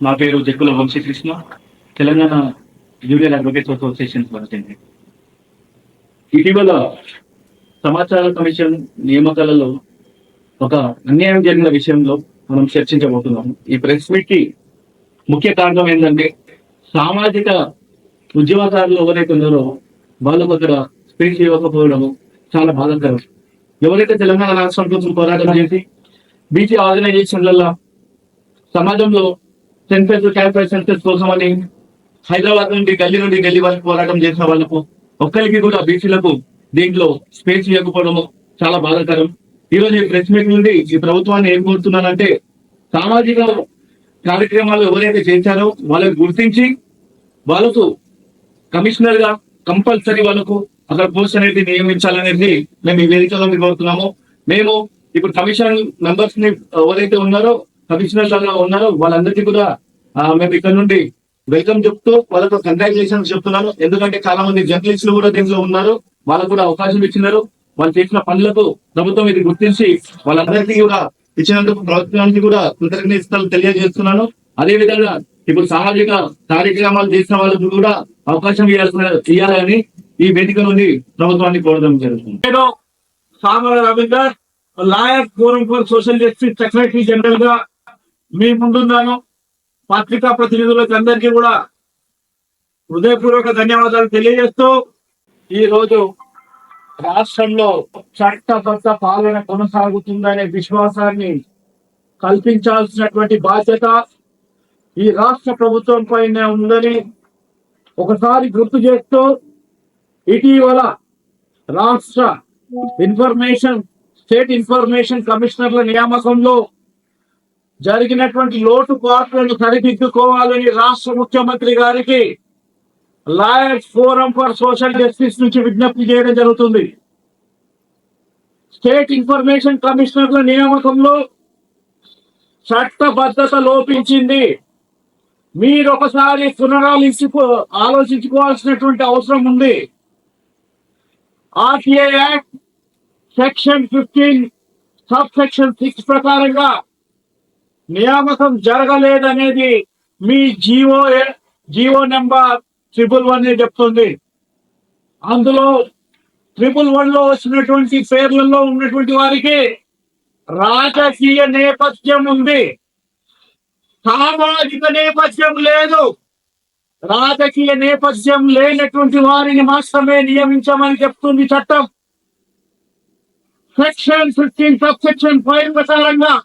నా పేరు Jaggula Vamsikrishna. Telangana junior advocates association president ఇటీవల సమాచార కమిషన్ నియామకాలలో ఒక అన్యాయం జరిగిన విషయంలో మనం చర్చించబోతున్నాము. ఈ ప్రెస్ మీట్కి ముఖ్య కారణం ఏంటంటే సామాజిక ఉద్యమకారులు ఎవరైతే ఉన్నారో వాళ్ళకు అక్కడ స్పీచ్ ఇవ్వకపోవడం చాలా బాధాకరం. ఎవరైతే తెలంగాణ రాష్ట్రం కోసం పోరాటం చేసి బీసీ ఆర్గనైజేషన్లలో సమాజంలో సెన్సెస్ క్యాపిటల్ సెన్సెస్ కోసం అని హైదరాబాద్ నుండి గల్లీ నుండి ఢిల్లీ వరకు పోరాటం చేసిన వాళ్ళకు ఒక్కరికి కూడా బీసీలకు దీంట్లో స్పేస్ ఇవ్వకపోవడం చాలా బాధాకరం. ఈ రోజు ఈ ప్రెస్ మీట్ నుండి ఈ ప్రభుత్వాన్ని ఏం కోరుతున్నానంటే సామాజిక కార్యక్రమాలు ఎవరైతే చేశారో వాళ్ళని గుర్తించి వాళ్ళకు కమిషనర్గా కంపల్సరీ వాళ్ళకు అక్కడ పోస్ట్ అనేది నియమించాలనేది మేము ఈ వేదికలో కోరుతున్నాము. మేము ఇప్పుడు కమిషన్ మెంబర్స్ని ఎవరైతే ఉన్నారో కమిషనర్ ఉన్నారో వాళ్ళందరికీ కూడా మేము ఇక్కడ నుండి వెల్కమ్ చెప్తూ వాళ్ళకు కంగ్రాచులేషన్స్ చెప్తున్నాను. ఎందుకంటే చాలా మంది జర్నలిస్టులు కూడా దీంట్లో ఉన్నారు. వాళ్ళకు కూడా అవకాశం ఇచ్చినారు. వాళ్ళు చేసిన పనులకు ప్రభుత్వం ఇది గుర్తించి వాళ్ళందరికీ కూడా ఇచ్చినందుకు ప్రభుత్వానికి కూడా కృతజ్ఞతలు తెలియజేస్తున్నాను. అదే విధంగా ఇప్పుడు సామాజిక కార్యక్రమాలు చేసిన వాళ్ళకు కూడా అవకాశం ఇవ్వాల్సిన ఇవ్వాలని ఈ వేదిక నుండి ప్రభుత్వాన్ని కోరడం జరుగుతుంది. నేను Samara Ravinder lawyer forum for social justice secretary జనరల్గా మీ ముందున్నాను. పత్రికా ప్రతినిధులకు అందరికీ కూడా హృదయపూర్వక ధన్యవాదాలు తెలియజేస్తూ ఈ రోజు రాష్ట్రంలో చట్టబద్ధ పాలన కొనసాగుతుందనే విశ్వాసాన్ని కల్పించాల్సినటువంటి బాధ్యత ఈ రాష్ట్ర ప్రభుత్వం పైన ఉందని ఒకసారి గుర్తు చేస్తూ ఇటీవల రాష్ట్ర ఇన్ఫర్మేషన్ స్టేట్ ఇన్ఫర్మేషన్ కమిషనర్ల నియామకంలో జరిగినటువంటి లోటు పాట్లను సరిదిద్దుకోవాలని రాష్ట్ర ముఖ్యమంత్రి గారికి lawyers forum for social justice నుంచి విజ్ఞప్తి చేయడం జరుగుతుంది. స్టేట్ ఇన్ఫర్మేషన్ కమిషనర్ల నియామకంలో చట్టబద్ధత లోపించింది. మీరు ఒకసారి పునరాలోచించుకో ఆలోచించుకోవాల్సినటువంటి అవసరం ఉంది. RTI act section fifteen sub section six ప్రకారంగా నియామకం జరగలేదనేది మీ GO GO number triple one చెప్తుంది. అందులో ట్రిపుల్ వన్లో వచ్చినటువంటి పేర్లలో ఉన్నటువంటి వారికి రాజకీయ నేపథ్యం ఉంది. సామాజిక నేపథ్యం లేదు. రాజకీయ నేపథ్యం లేనటువంటి వారిని మాత్రమే నియమించమని చెప్తుంది చట్టం. Section fifteen sub section five ప్రకారంగా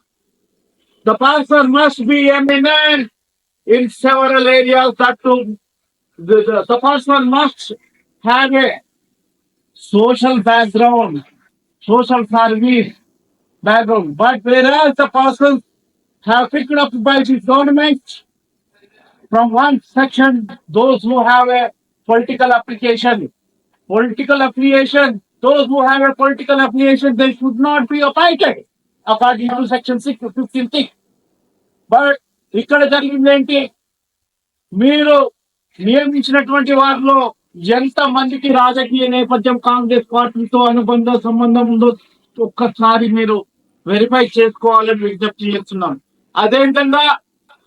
The person must be eminent in several areas that to the, the, the person must have a social background, social service background. But whereas the person have picked up by the government from one section, those who have a political application, political affiliation, those who have a political affiliation, they should not be appointed. According to section six fifteen six but ఇక్కడ జరిగింది ఏంటి? మీరు నియమించినటువంటి వారిలో ఎంత మందికి రాజకీయ నేపథ్యం కాంగ్రెస్ పార్టీతో అనుబంధ సంబంధం ఉందో ఒక్కసారి మీరు వెరిఫై చేసుకోవాలని విజ్ఞప్తి చేస్తున్నాను. అదేవిధంగా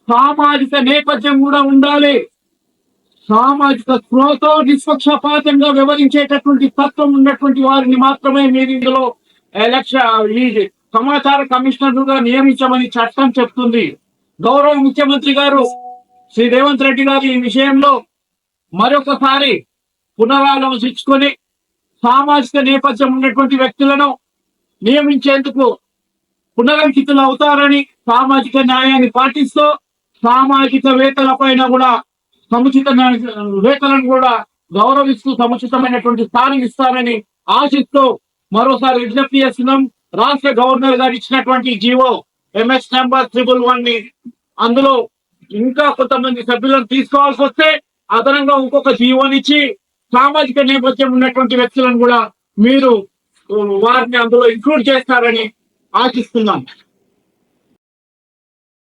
సామాజిక నేపథ్యం కూడా ఉండాలి. సామాజిక స్పృహతో నిష్పక్షపాతంగా వివరించేటటువంటి తత్వం ఉన్నటువంటి వారిని మాత్రమే మీరు ఇందులో ఎలక్షన్ ఈ సమాచార కమిషనర్లుగా నియమించమని చట్టం చెప్తుంది. గౌరవ ముఖ్యమంత్రి గారు శ్రీ రేవంత్ రెడ్డి గారు ఈ విషయంలో మరొకసారి పునరాలోచించుకొని సామాజిక నేపథ్యం ఉన్నటువంటి వ్యక్తులను నియమించేందుకు పునరంకితులు అవుతారని సామాజిక న్యాయాన్ని పాటిస్తూ సామాజిక వేతల పైన కూడా సముచిత వేతలను కూడా గౌరవిస్తూ సముచితమైనటువంటి స్థానం ఇస్తారని ఆశిస్తూ మరోసారి విజ్ఞప్తి చేస్తున్నాం. రాష్ట్ర గవర్నర్ గారు ఇచ్చినటువంటి జీవో ఎంఎస్ నెంబర్ ట్రిపుల్ వన్ని అందులో ఇంకా కొంతమంది సభ్యులను తీసుకోవాల్సి వస్తే అదనంగా ఇంకొక జీవోనిచ్చి సామాజిక నేపథ్యం ఉన్నటువంటి వ్యక్తులను కూడా మీరు వారిని అందులో ఇంక్లూడ్ చేస్తారని ఆశిస్తున్నాను